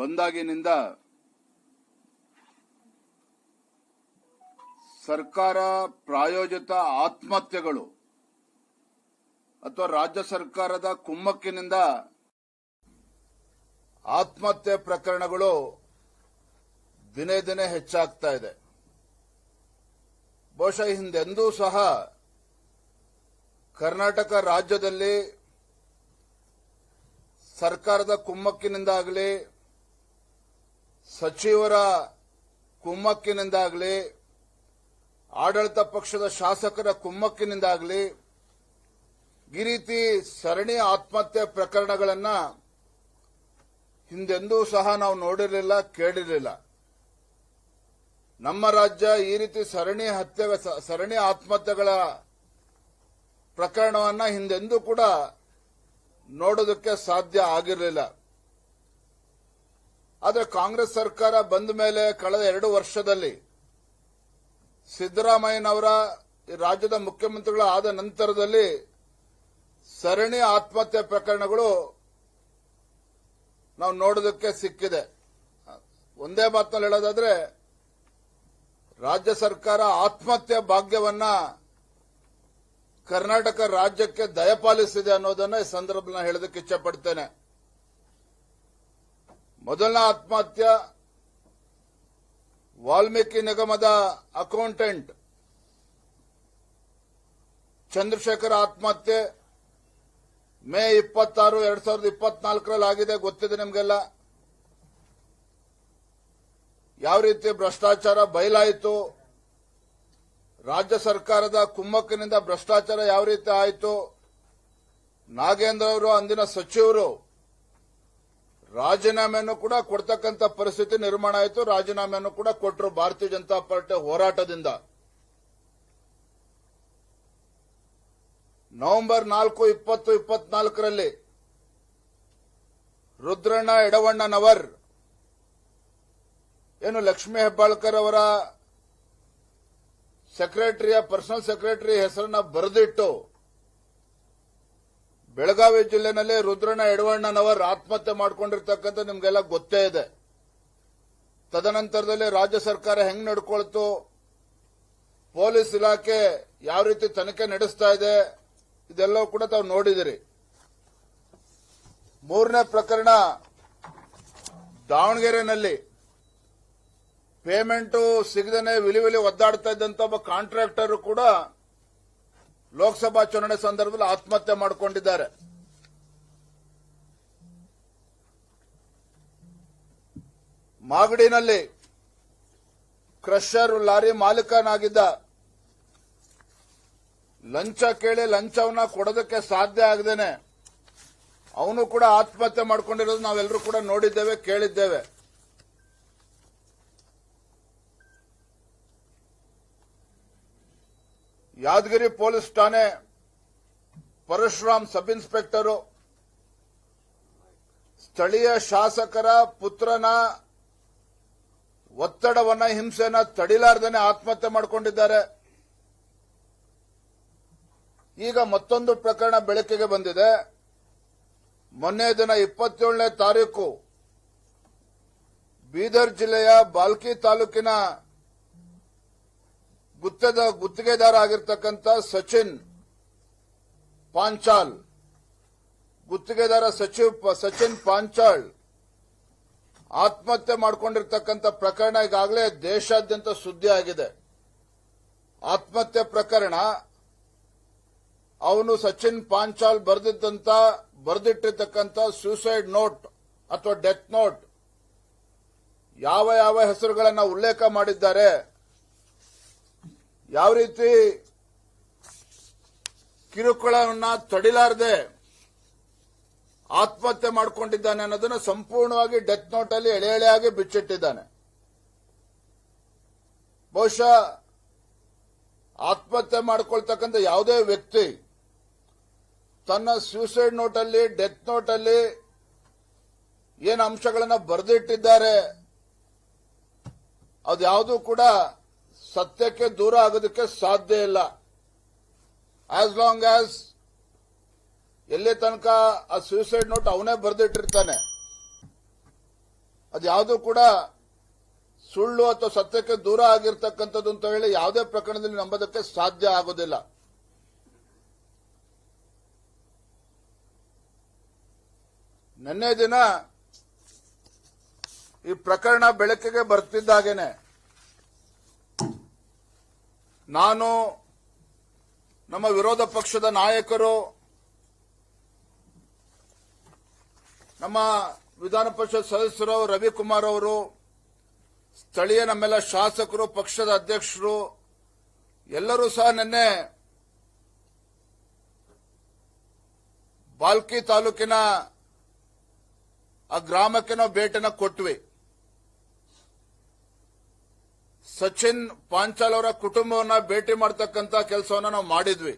ಬಂದಾಗಿನಿಂದ ಸರ್ಕಾರ ಪ್ರಾಯೋಜಿತ ಆತ್ಮಹತ್ಯೆಗಳು ಅಥವಾ ರಾಜ್ಯ ಸರ್ಕಾರದ ಕುಮ್ಮಕ್ಕಿನಿಂದ ಆತ್ಮಹತ್ಯೆ ಪ್ರಕರಣಗಳು ದಿನೇ ದಿನೇ ಹೆಚ್ಚಾಗ್ತಾ ಇದೆ. ಬಹುಶಃ ಹಿಂದೆಂದೂ ಸಹ ಕರ್ನಾಟಕ ರಾಜ್ಯದಲ್ಲಿ ಸರ್ಕಾರದ ಕುಮ್ಮಕ್ಕಿನಿಂದಾಗಲಿ ಸಚಿವರ ಕುಮ್ಮಕ್ಕಿನಿಂದಾಗಲಿ, ಆಡಳಿತ ಪಕ್ಷದ ಶಾಸಕರ ಕುಮ್ಮಕ್ಕಿನಿಂದಾಗಲಿ ಈ ರೀತಿ ಸರಣಿ ಆತ್ಮಹತ್ಯೆ ಪ್ರಕರಣಗಳನ್ನ ಹಿಂದೆಂದೂ ಸಹ ನಾವು ನೋಡಿರಲಿಲ್ಲ, ಕೇಳಿರಲಿಲ್ಲ. ನಮ್ಮ ರಾಜ್ಯ ಈ ರೀತಿ ಸರಣಿ ಹತ್ಯೆ, ಸರಣಿ ಆತ್ಮಹತ್ಯೆಗಳ ಪ್ರಕರಣವನ್ನ ಹಿಂದೆಂದೂ ಕೂಡ ನೋಡೋದಕ್ಕೆ ಸಾಧ್ಯ ಆಗಿರಲಿಲ್ಲ. ಆದರೆ ಕಾಂಗ್ರೆಸ್ ಸರ್ಕಾರ ಬಂದ ಮೇಲೆ ಕಳೆದ ಎರಡು ವರ್ಷದಲ್ಲಿ ಸಿದ್ದರಾಮಯ್ಯನವರ ರಾಜ್ಯದ ಮುಖ್ಯಮಂತ್ರಿಗಳ ಆದ ನಂತರದಲ್ಲಿ ಸರಣಿ ಆತ್ಮಹತ್ಯೆ ಪ್ರಕರಣಗಳು ನಾವು ನೋಡೋದಕ್ಕೆ ಸಿಕ್ಕಿದೆ. ಒಂದೇ ಮಾತಿನಲ್ಲಿ ಹೇಳೋದಾದ್ರೆ ರಾಜ್ಯ ಸರ್ಕಾರ ಆತ್ಮಹತ್ಯೆ ಭಾಗ್ಯವನ್ನ ಕರ್ನಾಟಕ ರಾಜ್ಯಕ್ಕೆ ದಯಪಾಲಿಸಿದೆ ಅನ್ನೋದನ್ನ ಈ ಸಂದರ್ಭದಲ್ಲಿ ಹೇಳೋದಕ್ಕೆ ಇಚ್ಛಪಡ್ತೇನೆ. ಮೊದಲನೇ ಆತ್ಮಹತ್ಯೆ ವಾಲ್ಮೀಕಿ ನಿಗಮದ ಅಕೌಂಟೆಂಟ್ ಚಂದ್ರಶೇಖರ್ ಆತ್ಮಹತ್ಯೆ ಮೇ ಇಪ್ಪತ್ತಾರು, ಎರಡ್ ಸಾವಿರದ ಇಪ್ಪತ್ನಾಲ್ಕರಲ್ಲಿ ಆಗಿದೆ, ಗೊತ್ತಿದೆ ನಿಮಗೆಲ್ಲ. ಯಾವ ರೀತಿ ಭ್ರಷ್ಟಾಚಾರ ಬಯಲಾಯಿತು, ರಾಜ್ಯ ಸರ್ಕಾರದ ಕುಮ್ಮಕ್ಕಿನಿಂದ ಭ್ರಷ್ಟಾಚಾರ ಯಾವ ರೀತಿ ಆಯಿತು, ನಾಗೇಂದ್ರ ಅವರು, ಅಂದಿನ ಸಚಿವರು ರಾಜೀನಾಮೆಯನ್ನು ಕೂಡ ಕೊಡ್ತಕ್ಕಂಥ ಪರಿಸ್ಥಿತಿ ನಿರ್ಮಾಣ ಆಯಿತು. ರಾಜೀನಾಮೆಯನ್ನು ಕೂಡ ಕೊಟ್ಟರು ಭಾರತೀಯ ಜನತಾ ಪಾರ್ಟಿ ಹೋರಾಟದಿಂದ. ನವೆಂಬರ್ ನಾಲ್ಕು, ಇಪ್ಪತ್ತು, ಇಪ್ಪತ್ನಾಲ್ಕರಲ್ಲಿ ರುದ್ರಣ್ಣ ಎಡವಣ್ಣನವರ್, ಏನು ಲಕ್ಷ್ಮೀ ಹೆಬ್ಬಾಳ್ಕರ್ ಅವರ ಸೆಕ್ರೆಟರಿಯ ಪರ್ಸನಲ್ ಸೆಕ್ರೆಟರಿ ಹೆಸರನ್ನ ಬರೆದಿಟ್ಟು ಬೆಳಗಾವಿ ಜಿಲ್ಲೆನಲ್ಲಿ ರುದ್ರಣ್ಣ ಯಡವಣ್ಣನವರು ಆತ್ಮಹತ್ಯೆ ಮಾಡಿಕೊಂಡಿರ್ತಕ್ಕಂಥ ನಿಮ್ಗೆಲ್ಲ ಗೊತ್ತೇ ಇದೆ. ತದನಂತರದಲ್ಲಿ ರಾಜ್ಯ ಸರ್ಕಾರ ಹೆಂಗ್ ನಡ್ಕೊಳ್ತು? ಪೊಲೀಸ್ ಇಲಾಖೆ ಯಾವ ರೀತಿ ತನಿಖೆ ನಡೆಸ್ತಾ ಇದೆ? ಇದೆಲ್ಲವೂ ಕೂಡ ತಾವು ನೋಡಿದಿರಿ. ಮೂರನೇ ಪ್ರಕರಣ ದಾವಣಗೆರೆನಲ್ಲಿ. ಪೇಮೆಂಟು ಸಿಗದೇನೆ ವಿಲಿ ವಿಲಿ ಒದ್ದಾಡ್ತಾ ಇದ್ದಂತ ಒಬ್ಬ ಕಾಂಟ್ರಾಕ್ಟರ್ ಕೂಡ ಲೋಕಸಭಾ ಚುನಾವಣೆ ಸಂದರ್ಭದಲ್ಲಿ ಆತ್ಮಹತ್ಯೆ ಮಾಡಿಕೊಂಡಿದ್ದಾರೆ. ಮಾಗಡಿನಲ್ಲಿ ಕ್ರಷರ್ ಲಾರಿ ಮಾಲೀಕನಾಗಿದ್ದ ಲಂಚ ಕೇಳಿ ಲಂಚವನ್ನ ಕೊಡೋದಕ್ಕೆ ಸಾಧ್ಯ ಆಗದೇನೆ. ಅವನು ಕೂಡ ಆತ್ಮಹತ್ಯೆ ಮಾಡ್ಕೊಂಡಿರೋದು ನಾವೆಲ್ಲರೂ ಕೂಡ ನೋಡಿದ್ದೇವೆ, ಕೇಳಿದ್ದೇವೆ. ಯಾದಗಿರಿ ಪೊಲೀಸ್ ಠಾಣೆ ಪರಶುರಾಮ್ ಸಬ್ ಇನ್ಸ್ಪೆಕ್ಟರು ಸ್ಥಳೀಯ ಶಾಸಕರ ಪುತ್ರನ ಒತ್ತಡವನ್ನ ಹಿಂಸೆನ ತಡಿಲಾರ್ದೇನೆ ಆತ್ಮಹತ್ಯೆ ಮಾಡಿಕೊಂಡಿದ್ದಾರೆ. ಈಗ ಮತ್ತೊಂದು ಪ್ರಕರಣ ಬೆಳಕಿಗೆ ಬಂದಿದೆ. ಮೊನ್ನೆ ದಿನ ಇಪ್ಪತ್ತೇಳನೇ ತಾರೀಕು ಬೀದರ್ ಜಿಲ್ಲೆಯ ಬಾಲ್ಕಿ ತಾಲೂಕಿನ ಗುತ್ತದ ಗುತ್ತಿಗೆದಾರ ಆಗಿರ್ತಕ್ಕಂಥ ಸಚಿನ್ ಪಾಂಚಾಲ್, ಗುತ್ತಿಗೆದಾರ ಸಚಿವ್ ಸಚಿನ್ ಪಾಂಚಾಳ್ ಆತ್ಮಹತ್ಯೆ ಮಾಡಿಕೊಂಡಿರ್ತಕ್ಕಂಥ ಪ್ರಕರಣ ಈಗಾಗಲೇ ದೇಶಾದ್ಯಂತ ಸುದ್ದಿ ಆಗಿದೆ ಆತ್ಮಹತ್ಯೆ ಪ್ರಕರಣ, ಅವನು ಸಚಿನ್ ಪಾಂಚಾಲ್ ಬರೆದಿದ್ದಂತ, ಬರೆದಿಟ್ಟಿರ್ತಕ್ಕಂಥ ಸೂಸೈಡ್ ನೋಟ್ ಅಥವಾ ಡೆತ್ ನೋಟ್ ಯಾವ ಯಾವ ಹೆಸರುಗಳನ್ನು ಉಲ್ಲೇಖ ಮಾಡಿದ್ದಾರೆ ಯಾವ ರೀತಿ ಕಿರುಕುಳವನ್ನ ತಡಿಲಾರದೆ ಆತ್ಮಹತ್ಯೆ ಮಾಡಿಕೊಂಡಿದ್ದಾನೆ ಅನ್ನೋದನ್ನು ಸಂಪೂರ್ಣವಾಗಿ ಡೆತ್ ನೋಟ್ ಅಲ್ಲಿ ಎಳೆ ಎಳೆಯಾಗಿ ಬಿಚ್ಚಿಟ್ಟಿದ್ದಾನೆ. ಬಹುಶಃ ಆತ್ಮಹತ್ಯೆ ಮಾಡಿಕೊಳ್ತಕ್ಕಂಥ ಯಾವುದೇ ವ್ಯಕ್ತಿ ತನ್ನ ಸೂಸೈಡ್ ನೋಟ್ ಅಲ್ಲಿ ಡೆತ್ ನೋಟ್ ಅಲ್ಲಿ ಏನು ಅಂಶಗಳನ್ನ ಬರೆದಿಟ್ಟಿದ್ದಾರೆ, ಅದ್ಯಾವುದೂ ಕೂಡ ಸತ್ಯಕ್ಕೆ ದೂರ ಆಗೋದಕ್ಕೆ ಸಾಧ್ಯ ಇಲ್ಲ. ಆಸ್ ಲಾಂಗ್ ಆಸ್ ಎಲ್ಲಿ ತನಕ ಆ ಸೂಸೈಡ್ ನೋಟ್ ಅವನೇ ಬರೆದಿಟ್ಟಿರ್ತಾನೆ. ಅದ್ಯಾವುದೂ ಕೂಡ ಸುಳ್ಳು ಅಥವಾ ಸತ್ಯಕ್ಕೆ ದೂರ ಆಗಿರ್ತಕ್ಕಂಥದ್ದು ಅಂತ ಹೇಳಿ ಯಾವುದೇ ಪ್ರಕರಣದಲ್ಲಿ ನಂಬೋದಕ್ಕೆ ಸಾಧ್ಯ ಆಗೋದಿಲ್ಲ. ನಿನ್ನೆ ದಿನ ಈ ಪ್ರಕರಣ ಬೆಳಕಿಗೆ ಬರ್ತಿದ್ದಾಗೇನೆ. ನಾನು ನಮ್ಮ ವಿರೋಧ ಪಕ್ಷದ ನಾಯಕರು, ನಮ್ಮ ವಿಧಾನ ಪರಿಷತ್ ಸದಸ್ಯರು ರವಿಕುಮಾರ್ ಅವರು, ಸ್ಥಳೀಯ ನಮ್ಮೆಲ್ಲ ಶಾಸಕರು, ಪಕ್ಷದ ಅಧ್ಯಕ್ಷರು, ಎಲ್ಲರೂ ಸಹ ನಿನ್ನೆ ಬಾಲ್ಕಿ ತಾಲೂಕಿನ ಆ ಗ್ರಾಮಕ್ಕೆ ನಾವು ಭೇಟಿನ ಕೊಟ್ವಿ. ಸಚಿನ್ ಪಾಂಚಾಲ್ ಅವರ ಕುಟುಂಬವನ್ನ ಭೇಟಿ ಮಾಡತಕ್ಕಂತ ಕೆಲಸವನ್ನ ನಾವು ಮಾಡಿದ್ವಿ.